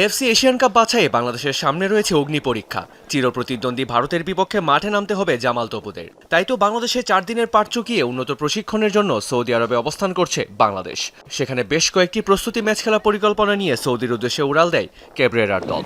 AFC Asian cup বাছাইয়ে বাংলাদেশের সামনে রয়েছে অগ্নি পরীক্ষা। চিরপ্রতিদ্বন্দ্বী ভারতের বিপক্ষে মাঠে নামতে হবে জামাল তপুদের তাই তো বাংলাদেশে চার দিনের পাট চুকিয়ে উন্নত প্রশিক্ষণের জন্য সৌদি আরবে অবস্থান করছে বাংলাদেশ। সেখানে বেশ কয়েকটি প্রস্তুতি ম্যাচ খেলা পরিকল্পনা নিয়ে সৌদির উদ্দেশ্যে উড়াল দেয় ক্যাব্রেরার দল।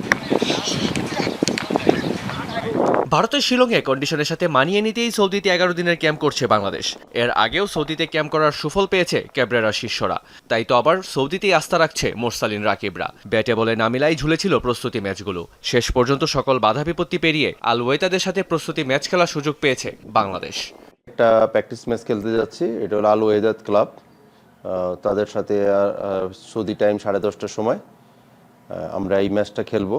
ভারতের শিলংয়ে কন্ডিশনের সাথে মানিয়ে নিতেই সৌদিতে এগারো দিনের ক্যাম্প করছে বাংলাদেশ। এর আগেও সৌদিতে ক্যাম্প করার সুফল পেয়েছে ক্যাবরেরার শিষ্যরা তাই তো আবার সৌদিতেই আস্থা রাখছে মোরসালিন রাকিবরা। ব্যাটে বলে নামিলাই ঝুলেছিল প্রস্তুতি ম্যাচগুলো। শেষ পর্যন্ত সকল বাধা বিপত্তি পেরিয়ে আল ওয়েতাদের সাথে প্রস্তুতি ম্যাচ খেলার সুযোগ পেয়েছে বাংলাদেশ। একটা প্র্যাকটিস ম্যাচ খেলতে যাচ্ছি, এটা হলো আল ওয়েদাত ক্লাব তাদের সাথে সৌদি টাইম সাড়ে দশটার সময় আমরা এই ম্যাচটা খেলব।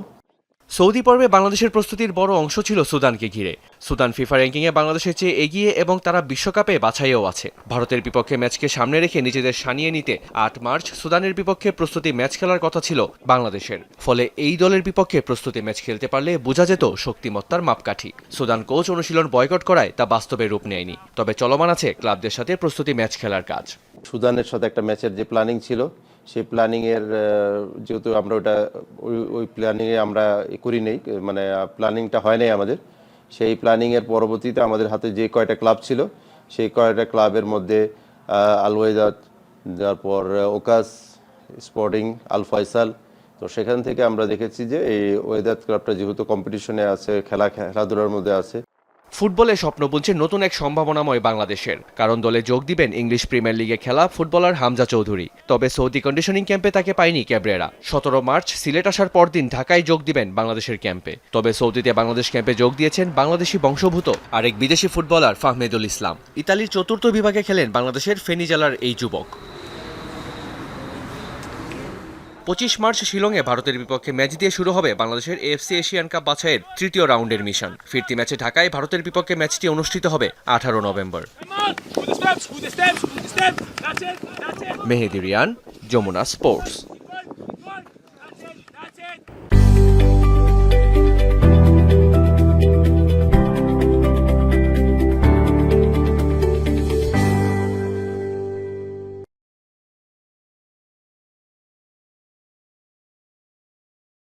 সৌদি পর্বে বাংলাদেশের প্রস্তুতির বড় অংশ ছিল সুদানকে ঘিরে। সুদান ফিফা র্যাঙ্কিংয়ে বাংলাদেশের চেয়ে এগিয়ে এবং তারা বিশ্বকাপে বাছাইও আছে। ভারতের বিপক্ষে ম্যাচকে সামনে রেখে নিজেদের সানিয়ে নিতে আট মার্চ সুদানের বিপক্ষে প্রস্তুতি ম্যাচ খেলার কথা ছিল বাংলাদেশের। ফলে এই দলের বিপক্ষে প্রস্তুতি ম্যাচ খেলতে পারলে বোঝা যেত শক্তিমত্তার মাপকাঠি। সুদান কোচ অনুশীলন বয়কট করায় তা বাস্তবে রূপ নেয়নি। তবে চলমান আছে ক্লাবদের সাথে প্রস্তুতি ম্যাচ খেলার কাজ। সুদানের সাথে একটা ম্যাচের যে প্ল্যানিং ছিল সেই প্ল্যানিংয়ের যেহেতু আমরা ওটা ওই প্ল্যানিংয়ে আমরা করি নেই মানে প্ল্যানিংটা হয় নাই আমাদের। সেই প্ল্যানিংয়ের পরবর্তীতে আমাদের হাতে যে কয়টা ক্লাব ছিল সেই কয়টা ক্লাবের মধ্যে আহ, আল ওয়েদাত তারপর ওকাস স্পোর্টিং আল ফয়সাল তো সেখান থেকে আমরা দেখেছি যে এই ওয়েদাত ক্লাবটা যেহেতু কম্পিটিশনে আছে খেলা খেলাধুলার মধ্যে আছে ফুটবলে স্বপ্ন বুনছে নতুন এক সম্ভাবনাময় বাংলাদেশের। কারণ দলে যোগ দিবেন ইংলিশ প্রিমিয়ার লিগে খেলা ফুটবলার হামজা চৌধুরী। তবে সৌদি কন্ডিশনিং ক্যাম্পে তাকে পায়নি ক্যাবরেরা। সতেরো মার্চ সিলেট আসার পরদিন ঢাকায় যোগ দিবেন বাংলাদেশের ক্যাম্পে তবে সৌদিতে বাংলাদেশ ক্যাম্পে যোগ দিয়েছেন বাংলাদেশি বংশভূত আরেক বিদেশি ফুটবলার ফাহমেদুল ইসলাম। ইতালির চতুর্থ বিভাগে খেলেন বাংলাদেশের ফেনী এই যুবক। পঁচিশ মার্চ শিলংয়ে ভারতের বিপক্ষে ম্যাচ দিয়ে শুরু হবে বাংলাদেশের এফসি এশিয়ান কাপ বাছাইয়ের তৃতীয় রাউন্ডের মিশন। ফিরতি ম্যাচে ঢাকায় ভারতের বিপক্ষে ম্যাচটি অনুষ্ঠিত হবে আঠারো নভেম্বর. মেহেদি রিয়ান যমুনা স্পোর্টস।